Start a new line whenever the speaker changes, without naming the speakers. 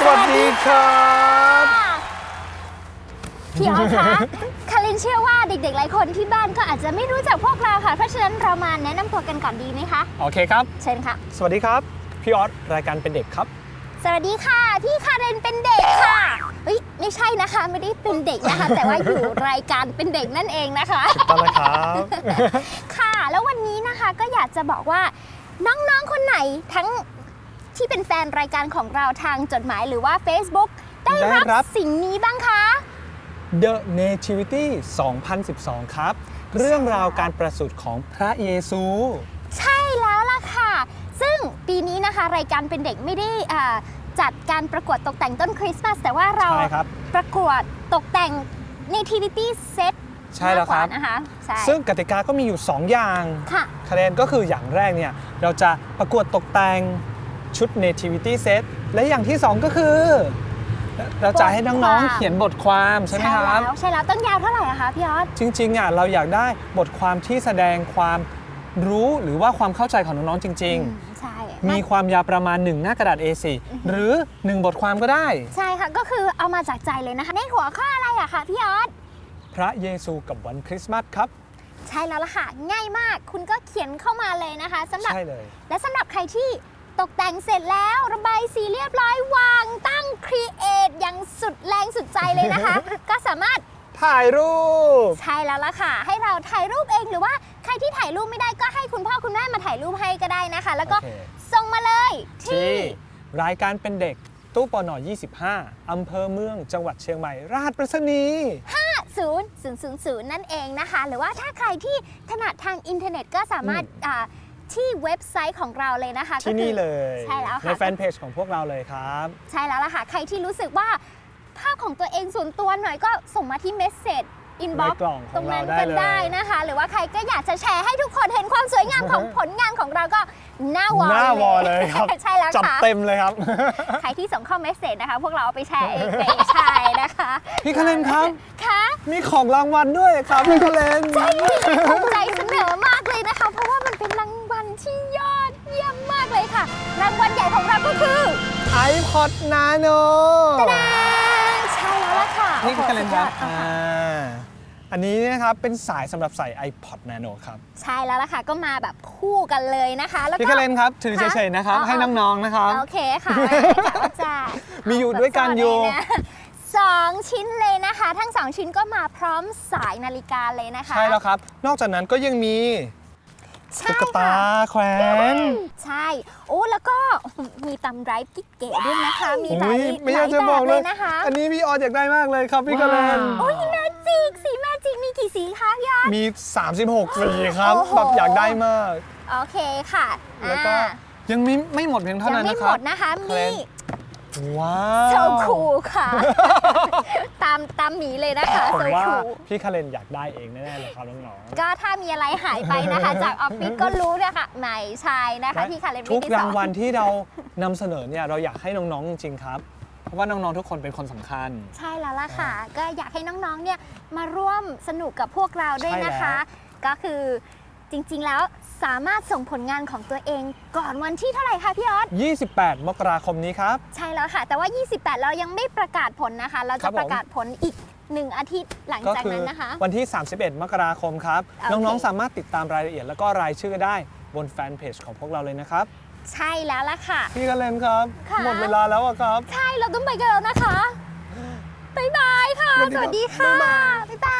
สวัสดีครับ
พี่ออสคะคารินเชื่อว่าเด็กๆ หลายคนที่บ้านก็อาจจะไม่รู้จักพวกเราค่ะ เพราะฉะนั้นเรามาแนะนำตัวกันก่อนดีไหมคะ
โอเคครับ
เชิญค่ะ
สวัสดีครับ พี่ออสรายการเป็นเด็กครับ
สวัสดีค่ะ พี่คารินเป็นเด็กค่ะเฮ้ยไม่ใช่นะคะ ไม่ได้เป็นเด็กนะคะ แต่ว่าอยู่รายการเป็นเด็กนั่นเองนะคะ
ตอนนะครับ
ค่ะ แล้ววันนี้นะคะก็อยากจะบอกว่าน้องๆ คนไหนทั้ง ที่เป็นแฟนรายการของเราทางจดหมายหรือว่า Facebook ได้
ได้
รับ
รับ
สิ่งนี้บ้างคะ
The Nativity 2012 ครับ เรื่องราวการประสูติของพระเยซู
ใช่แล้วล่ะค่ะ ซึ่งปีนี้นะคะรายการเป็นเด็กไม่ได้อ่าจัดการประกวดตกแต่งต้นคริสต์มาสแต่ว่าเรา
ใช่ครับ
ประกวดตกแต่ง Nativity Set
ใช่แล้วครับ
มากกานะคะใช่
ซึ่งกติกาก็มีอยู่ 2 อย่าง
ค่ะ
คะแนนก็คืออย่างแรกเนี่ยเราจะประกวดตกแต่ง ชุด Nativity Set และอย่างที่ 2 ก็คือ เราจะให้น้องๆ เขียนบทความใช่ไหมครับ
แล้วใช่แล้วต้นยาวเท่าไหร่อะคะพี่ออส
จริงๆอะเราอยากได้บทความที่แสดงความรู้หรือว่าความเข้าใจของน้องๆจริง
อืมใช่
ๆมีความยาวประมาณ 1 หน้ากระดาษ A4 หรือ 1 บทความก็ได้
ใช่ค่ะก็คือเอามาจากใจเลยนะคะในหัวข้ออะไรอะคะพี่ออส
พระเยซูกับวันคริสต์มาสครับ
ใช่แล้วล่ะค่ะ ง่ายมากคุณก็เขียนเข้ามาเลยนะคะสำหรับ
ใช่เลย
และสำหรับใครที่ ตกแต่งเสร็จแล้วระบายสีเรียบร้อยวางตั้งครีเอทอย่างสุดแรงสุดใจเลยนะคะ ก็สามารถ
ถ่ายรูป
ใช่แล้วล่ะค่ะ ให้เราถ่ายรูปเองหรือว่าใครที่ถ่ายรูปไม่ได้ก็ให้คุณพ่อคุณแม่มาถ่ายรูปให้ก็ได้นะคะ แล้วก็
โอเค
ส่งมาเลยที่
ที่รายการเป็นเด็กตู้ปน25 อำเภอเมืองจังหวัดเชียงใหม่รหัสไปรษณีย์
000 นั่นเองนะคะ หรือว่าถ้าใครที่ถนัดทางอินเทอร์เน็ตก็สามารถอ่า ที่เว็บไซต์ของเราเลยนะคะ
ที่
ก็คือ
นี่เลย
ใช่แล้ว
ใน
ค่ะ
แฟนเพจของพวกเราเลยครับ
ใช่แล้วล่ะค่ะ ใครที่รู้สึกว่าภาพของตัวเองส่วนตัวหน่อยก็ส่งมาที่เมสเซจอินบ็อก
ในกล่องของ
ตรงนั้น
เราได้
ก็
เลย
ได้นะคะ หรือว่าใครก็อยากจะแชร์ให้ทุกคนเห็นความสวยงามของผลงานของเราก็หน้าวอล
หน้าวอลเลยครับ
ใช่แล้ว
จัด
ค่ะ
เต็มเลยครับ
ใครที่ส่งเข้าเมสเซจนะคะ พวกเราเอาไปแชร์เองไม่ใช่นะคะ
พี่คะเลนครับ
ค่ะ
มีของรางวัลด้วยครับพี่คะเลน
ใจภูมิใจเสนอมากเลยนะคะ ที่ยอดเยี่ยมมากเลยค่ะ รางวัลใหญ่ของเราก็คือ
iPod Nano
ตะดาใช่แล้วล่ะค่ะ
นี่คือคะเลนครับ
โอ้โหสุดยอด
อ่าอันนี้นะครับเป็นสายสำหรับใส่ iPod Nano ครับ
ใช่แล้วล่ะค่ะ ก็มาแบบคู่กันเลยนะคะ แล้วก็
พี่คะเลนครับ ถือ
ค่ะ
เฉยๆนะครับ
อ๋อ
ให้น้องๆนะครับ
โอเคค่ะกะว่าจะ
มีอยู่ด้วยกันอยู่
แบบซ่นเลยนะสองชิ้นเลยนะคะ ทั้งสองชิ้นก็มาพร้อมสายนาฬิกาเลยนะคะ
ใช่แล้วครับ นอกจากนั้นก็ยังมี
ใช่
ตุ๊กตา
ค่ะ
แขวน
ใช่ โอ้ แล้วก็มีตำไรกิ๊กเก๋ด้วยนะคะ มีหลา
อุ๊
ย
ยไม่
ห
อยา
ลากย
จะ
แบบ
อก
บ
เล
เลยยนะคะ
อันนี้พี่ออสอยากได้มากเลยครับพี่คะเลน
โอ้ยแมจิกสีแมจิกมีกี่สีคะพี่ออส
มี 36 สีครับ
โอ้โห
แบบอยากได้มาก
โอเคค่ะ
แล้วก็
อ่า
ยังไม่ไม่หมดเพียงเท่า
ยั
นั้น
ไม่
นะค
หม
รับ
ดนะคะ
เคล
มี
น ว้า
โซ
ว
คูค่ะ ตามตามหมีเลยนะคะ
ผม
โซ
ว่า
คู
พี่คาเลนอยากได้เองแน่ๆเลยครับน้อง
ก็ถ้ามีอะไรหายไปนะคะ จากออฟฟิศก็รู้เลยค่ะไม่ใช่นะ
ๆ
คะ
และ
ที่คาเลน
ทุก
ไม่ได้ส
รา
อง
วัลที่เรานำเสนอเนี่ยเราอยากให้น้องๆจริงๆครับ เพราะว่าน้องๆทุกคนเป็นคนสำคัญ
ใช่แล้วล่ะค่ะ ก็อยากให้น้องๆเนี่ยมาร่วมสนุกกับพวกเราด้วยนะคะ
ใช่แล้
ก็คือจริงๆแล้ว สามารถส่งผลงานของตัวเองก่อนวันที่เท่าไหร่คะพี่ออส
28 มกราคมนี้ครับ
ใช่แล้วค่ะ แต่ว่า 28 เรายังไม่ประกาศผลนะคะ เรา
ครั
จะ
บผม
ประกาศผลอีกหนึ่งอาทิตย์หลัง
ก็
จาก
คื
นั้นนะคะ
วันที่ 31 มกราคมครับ
โอเค
น้องๆ สามารถติดตามรายละเอียดแล้วก็รายชื่อได้บนแฟนเพจของพวกเราเลยนะครับ
ใช่แล้วล่ะค่ะ
พี่กะเลนครับ
ค่ะ
หมดเวลาแล้วอะครับ
ใช่เราต้องไปกันแล้วนะคะ บ๊ายบายค่ะ
สวัสดีครับ
สวัสดีค่ะ
บ๊ายบาย